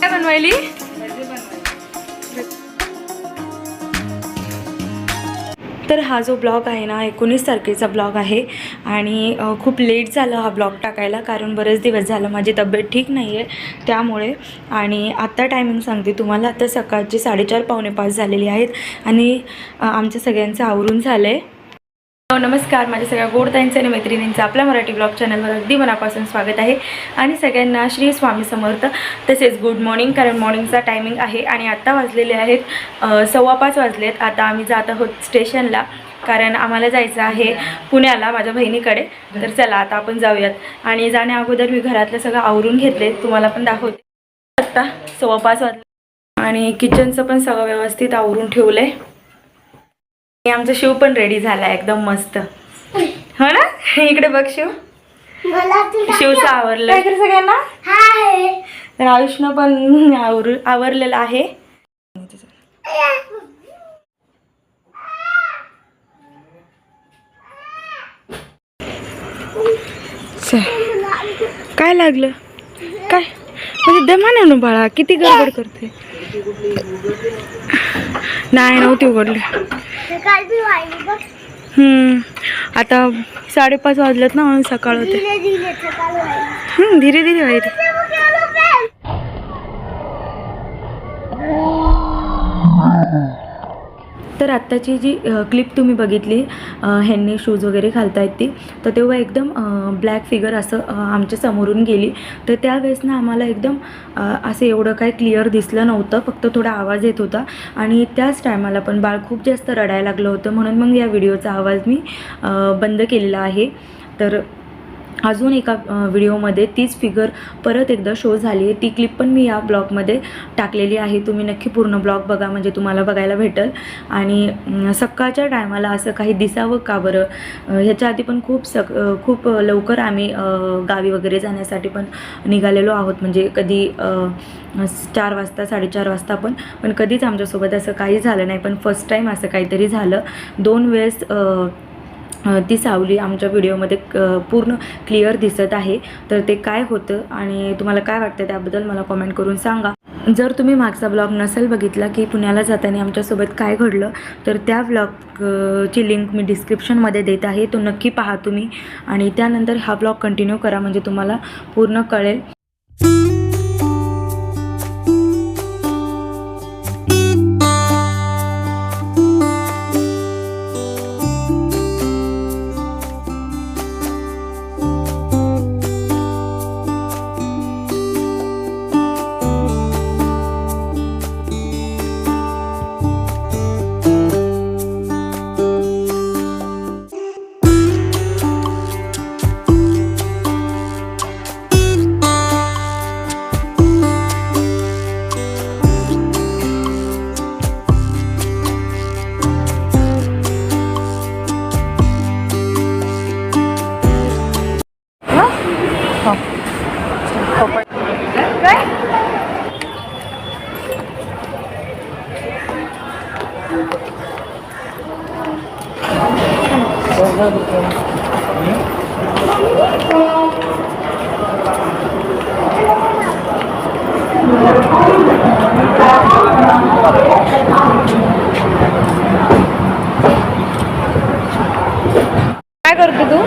काय बनवायली? तर हा जो ब्लॉग आहे ना एकोणीस तारखेचा ब्लॉग आहे आणि खूप लेट झालं हा ब्लॉग टाकायला कारण बरेच दिवस झालं माझी तब्येत ठीक नाही आहे त्यामुळे. आणि आत्ता टायमिंग सांगते तुम्हाला आता सकाळचे साडेचार पावणे पाच झालेली आहेत आणि आमच्या सगळ्यांचं आवरून झालं आहे नमस्कार. माझ्या सगळ्या गोडताईंचं आणि मैत्रिणींचं आपल्या मराठी ब्लॉग चॅनलवर अगदी मनापासून स्वागत आहे. आणि सगळ्यांना श्री स्वामी समर्थ. तसेच गुड मॉर्निंग कारण मॉर्निंगचा टायमिंग आहे आणि आत्ता वाजलेले आहेत सव्वा पाच वाजलेत. आता आम्ही जात आहोत स्टेशनला कारण आम्हाला जायचं आहे पुण्याला माझ्या बहिणीकडे. तर चला आता आपण जाऊयात. आणि जाण्या अगोदर मी घरातलं सगळं आवरून घेतले. तुम्हाला पण दाखवते. आत्ता सव्वा पाच वाजले. आणि किचनचं पण सगळं व्यवस्थित आवरून ठेवलं आहे आमचा शिव पण रेडी झाला एकदम मस्त. हो ना? इकडे बघ शिव. शिवचं आवरलं इकडे सगळ्यांना? हाय. तर आयुषनं पण आवर आवरलेलं आहे. चल. काय लागलं? काय? म्हणजे दमा ना बाळा किती गडबड करते. नाही नव्हती उघडली. आता साडेपाच वाजलेत ना म्हणून सकाळ होते. धीरे धीरे व्हायचे तर आत्ताची जी क्लिप तुम्ही बघितली ह्यांनी शूज वगैरे घालता येत ती तर तेव्हा एकदम ब्लॅक फिगर असं आमच्या समोरून गेली. तर त्यावेळेस ना आम्हाला एकदम असं एवढं काय क्लिअर दिसलं नव्हतं फक्त थोडा आवाज येत होता. आणि त्याच टायमाला पण बाळ खूप जास्त रडायला लागलं होतं म्हणून मग या व्हिडिओचा आवाज मी बंद केलेला आहे. तर अजून एका व्हिडिओमध्ये तीच फिगर परत एकदा शो झाली आहे. ती क्लिप पण मी या ब्लॉगमध्ये टाकलेली आहे. तुम्ही नक्की पूर्ण ब्लॉग बघा म्हणजे तुम्हाला बघायला भेटेल. आणि सकाळच्या टायमाला असं काही दिसावं का बरं? ह्याच्या आधी पण खूप सक खूप लवकर आम्ही गावी वगैरे जाण्यासाठी पण निघालेलो आहोत. म्हणजे कधी चार वाजता साडेचार वाजता पण पण कधीच आमच्यासोबत असं काही झालं नाही. पण फर्स्ट टाईम असं काहीतरी झालं. दोन वेळेस ती सावली आमच्या व्हिडिओमध्ये पूर्ण क्लिअर दिसत आहे. तर ते काय होतं आणि तुम्हाला काय वाटतं त्याबद्दल मला कॉमेंट करून सांगा. जर तुम्ही मागचा ब्लॉग नसेल बघितला की पुण्याला जाताना आमच्यासोबत काय घडलं तर त्या ब्लॉग ची लिंक मी डिस्क्रिप्शनमध्ये देत आहे. तो नक्की पहा तुम्ही आणि त्यानंतर हा ब्लॉग कंटिन्यू करा म्हणजे तुम्हाला पूर्ण कळेल. काय करतो तू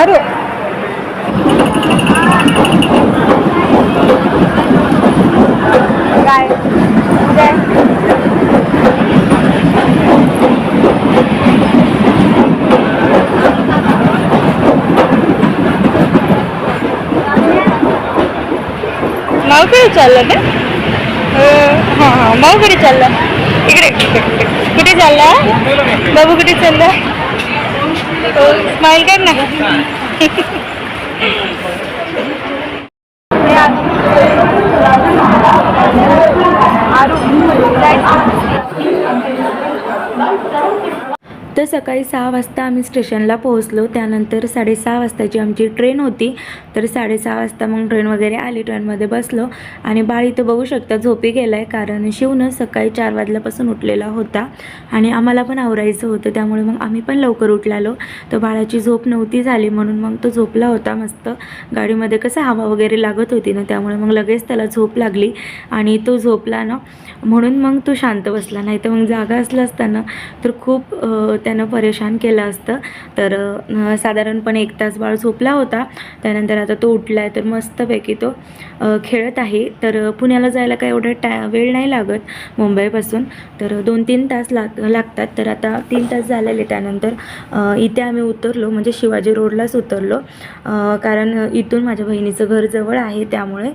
अरे काय काय मावकडे चाललं का हां हां मावकडे चाललं इकडे इकडे. कुठे चालला बाबू कुठे चालला स्माइल कर ना आरोग्य तर सकाळी सहा वाजता आम्ही स्टेशनला पोहोचलो. त्यानंतर साडेसहा वाजताची आमची ट्रेन होती. तर साडेसहा वाजता मग ट्रेन वगैरे आली. ट्रेनमध्ये बसलो. आणि बाळ इथं बघू शकता झोपी गेला आहे कारण शिवनं सकाळी चार वाजल्यापासून उठलेला होता. आणि आम्हाला पण आवरायचं होतं. त्यामुळे मग आम्ही पण लवकर उठलालो. तर बाळाची झोप नव्हती झाली म्हणून मग तो झोपला होता मस्त. गाडीमध्ये कसं हवा वगैरे लागत होती ना त्यामुळे मग लगेच त्याला झोप लागली. आणि तो झोपला ना म्हणून मग तो शांत बसला. नाही तर मग जागा असला असताना तर खूप त्यानं परेशान केलं असतं. तर साधारणपणे एक तास बाळ झोपला होता. त्यानंतर आता तो उठला आहे तर मस्तपैकी तो खेळत आहे. तर पुण्याला जायला काय एवढा टा वेळ नाही लागत मुंबईपासून. तर दोन तीन तास लाग लागतात. तर आता तीन तास झालेले त्यानंतर इथे आम्ही उतरलो. म्हणजे शिवाजी रोडलाच उतरलो. कारण इथून माझ्या बहिणीचं घर जवळ आहे. त्यामुळे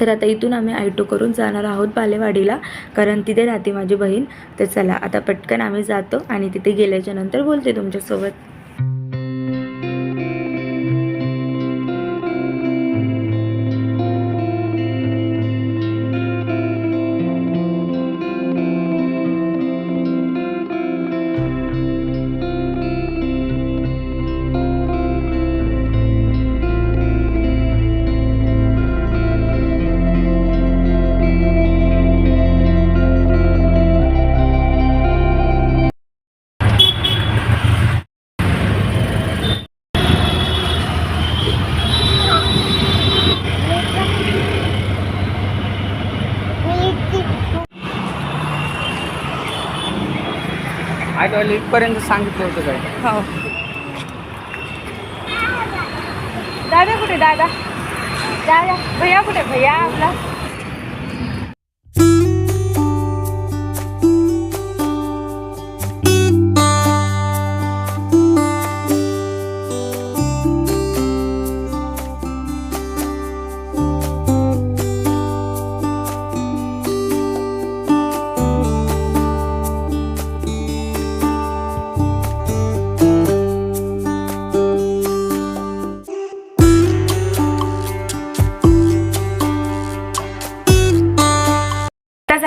तर आता इथून आम्ही आयटो करून जाणार आहोत बालेवाडीला कारण तिथे राहते माझी बहीण. तर चला आता पटकन आम्ही जातो आणि तिथे गेल्याच्यानंतर बोलते तुमच्यासोबत. आठवायला इथपर्यंत सांगितलं होतं काय? हो. दादा कुठे दादा? दादा भैया कुठे? भैया आपला?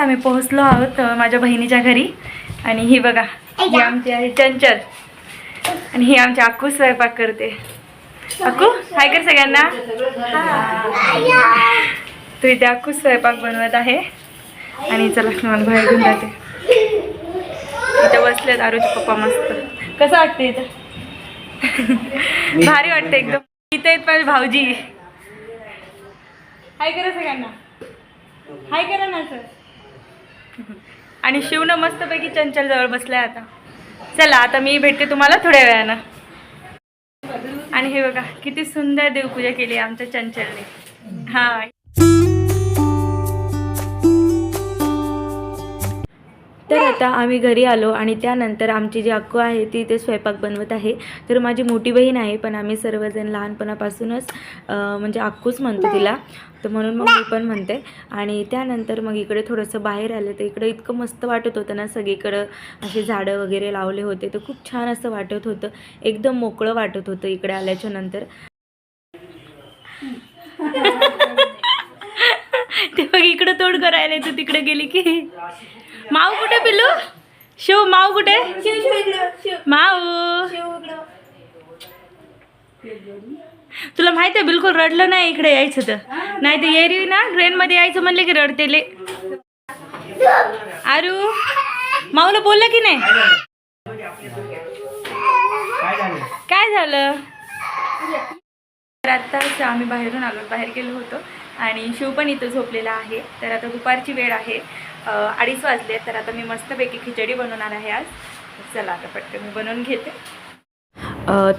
आम्ही पोहोचलो आहोत माझ्या बहिणीच्या घरी. आणि ही बघा ही आमची आहे चंचल. आणि ही आमची अक्कू स्वयंपाक करते. अक्कू हाय कर सगळ्यांना. तू इथे अक्कू स्वयंपाक बनवत आहे. आणि चला मला बाहेर घेऊन जाते. इथं बसले दारूचे पप्पा मस्त. कसं वाटतं इथं? भारी वाटतं एकदम. इथे आहेत माझे भाऊजी. हाय करा सगळ्यांना. हाय करा ना सर आणि शिवनं मस्तपैकी चंचल जवळ बसलाय आता. चला आता मी भेटते तुम्हाला थोड्या वेळानं. आणि हे बघा किती सुंदर देवपूजा केली आमच्या चंचलने. हा. तर आता आम्ही घरी आलो आणि त्यानंतर आमची जी अक्कू आहे ती ते स्वयंपाक बनवत आहे. तर माझी मोठी बहीण आहे पण आम्ही सर्वजण लहानपणापासूनच म्हणजे अक्कूच म्हणतो तिला. तर म्हणून मग मी पण म्हणते. आणि त्यानंतर मग इकडे थोडंसं बाहेर आलं तर इकडं इतकं मस्त वाटत होतं ना सगळीकडं. असे झाडं वगैरे लावले होते तर खूप छान असं वाटत होतं. एकदम मोकळं वाटत होतं इकडे आल्याच्यानंतर. ते बघ इकडं तोड करायला तर तिकडे गेली की. माऊ कुठे पिलू शिव माऊ कुठे? माऊ. तुला माहिती आहे बिलकुल रडलं नाही इकडे यायचं तर. नाही तर एरवी ना ट्रेनमध्ये यायचं म्हणले की रडतेले. आरू माऊला बोललं की नाही? काय झालं? तर आत्ताच आम्ही बाहेरून आलो बाहेर गेलो होतो. आणि शिव पण इथं झोपलेला आहे. तर आता दुपारची वेळ आहे. अडीच वाजले तर आता मी मस्तपैकी खिचडी बनवणार आहे आज. चला आता पटकन मी बनवून घेते.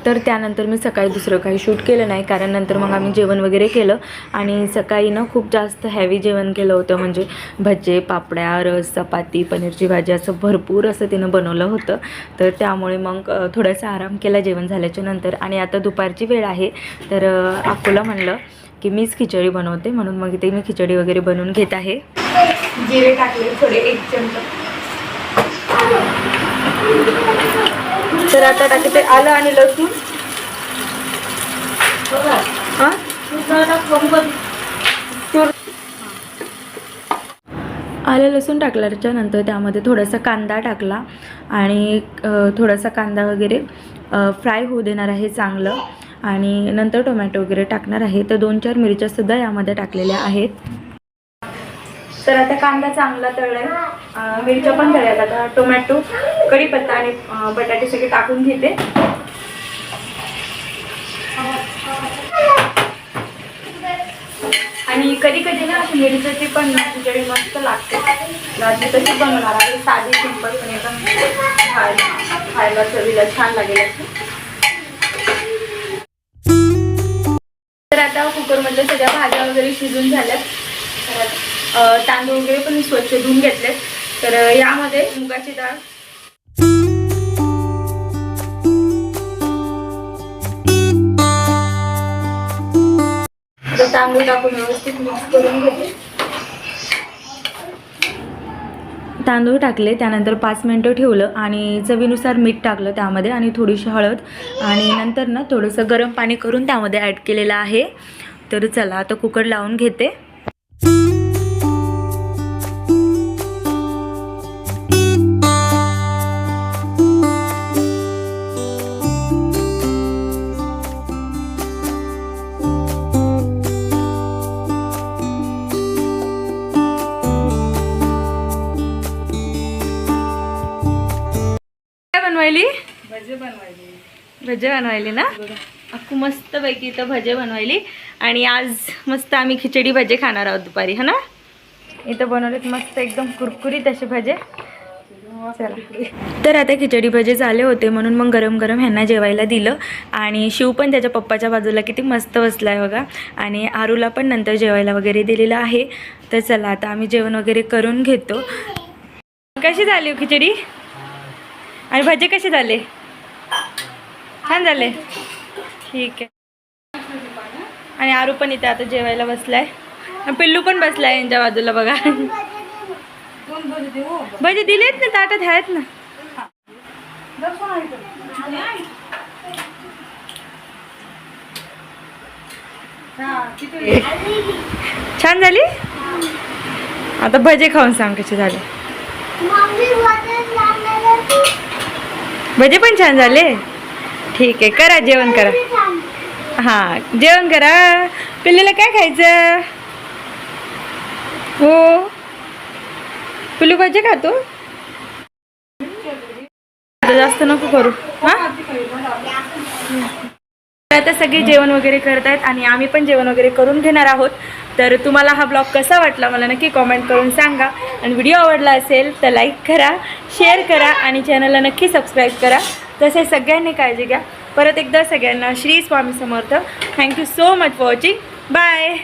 तर त्यानंतर मी सकाळी दुसरं काही शूट केलं नाही कारण नंतर मग आम्ही जेवण वगैरे केलं. आणि सकाळी ना खूप जास्त हॅवी जेवण केलं होतं म्हणजे भजे पापड्या रस चपाती पनीरची भाजी असं भरपूर असं तिनं बनवलं होतं. तर त्यामुळे मग थोडासा आराम केला जेवण झाल्याच्यानंतर. आणि आता दुपारची वेळ आहे तर अकोला म्हणलं की मीच खिचडी बनवते म्हणून मग इथे मी खिचडी वगैरे बनवून घेत आहे. जिरे टाकले थोडे एक चमचा. तर आता टाकते आलं आणि लसूण. आलं लसूण टाकल्याच्या नंतर त्यामध्ये थोडासा कांदा टाकला आणि थोडासा कांदा वगैरे फ्राय होऊ देणार आहे चांगलं. आणि नंतर टोमॅटो वगैरे टाकणार आहे. तर दोन चार मिरच्यासुद्धा यामध्ये टाकलेल्या आहेत. तर आता कांदा चांगला तळलाय. अ, मिरच्या पण तळ्यात आता टोमॅटो कढीपत्ता आणि बटाटे सगळे टाकून घेते. आणि कधी कधी ना अशी मिरच्याची पण ना खिचडी मस्त लागते. तशी बनवणार? साधी सिंपल पण एकदम खायला खायला चवीला छान लागेल. अशी वगैरे पण स्वच्छ धुवून घेतलेत. तर यामध्ये मुगाची डाळ. तांदूळ टाकून व्यवस्थित मिक्स करून घेते तांदूळ टाकले त्यानंतर पाच मिनटं ठेवलं आणि चवीनुसार मीठ टाकलं त्यामध्ये आणि थोडीशी हळद. आणि नंतर ना थोडंसं गरम पाणी करून त्यामध्ये ॲड केलेलं आहे. तर चला आता कुकर लावून घेते. बनवायली? भजे बनवायचे भजे बनवायली ना? अख्खू मस्त पैकी इथं भजे बनवायली. आणि आज मस्त आम्ही खिचडी भजे खाणार आहोत दुपारी हा ना? इथं बनवलेत मस्त एकदम कुरकुरीत असे भजे. चला. तर आता खिचडी भजे झाले होते म्हणून मग गरम गरम ह्यांना जेवायला दिलं. आणि शिव पण त्याच्या पप्पाच्या बाजूला किती मस्त बसला आहे बघा. आणि आरूला पण नंतर जेवायला वगैरे दिलेलं आहे. तर चला आता आम्ही जेवण वगैरे करून घेतो. कशी झाली हो खिचडी? आणि भजे कसे झाले? छान झाले. ठीक आहे. आणि आरू पण इथे आता जेवायला बसलाय. आणि पिल्लू पण बसलाय यांच्या बाजूला बघा. भजे दिलेत ना ताटात आहेत ना. छान झाली? आता भजे खाऊन सांग कसे झाले. भजे पण छान झाले. ठीक आहे करा जेवण करा. हां जेवण करा. पिल्लूला काय खायचं? हो. पिल्लू भजे खातो जास्त नको करू. हां? आता सगळे जेवण वगैरे करत आहेत आणि आम्ही पण जेवण वगैरे करून घेणार आहोत. तर तुम्हाला हा ब्लॉग कसा वाटला मला नक्की कॉमेंट करून सांगा. आणि व्हिडिओ आवडला असेल तर लाईक करा शेअर करा आणि चॅनलला नक्की सबस्क्राईब करा. तसे सगळ्यांनी काळजी घ्या. परत एकदा सगळ्यांना Shri Swami Samarth. Thank you so much for watching bye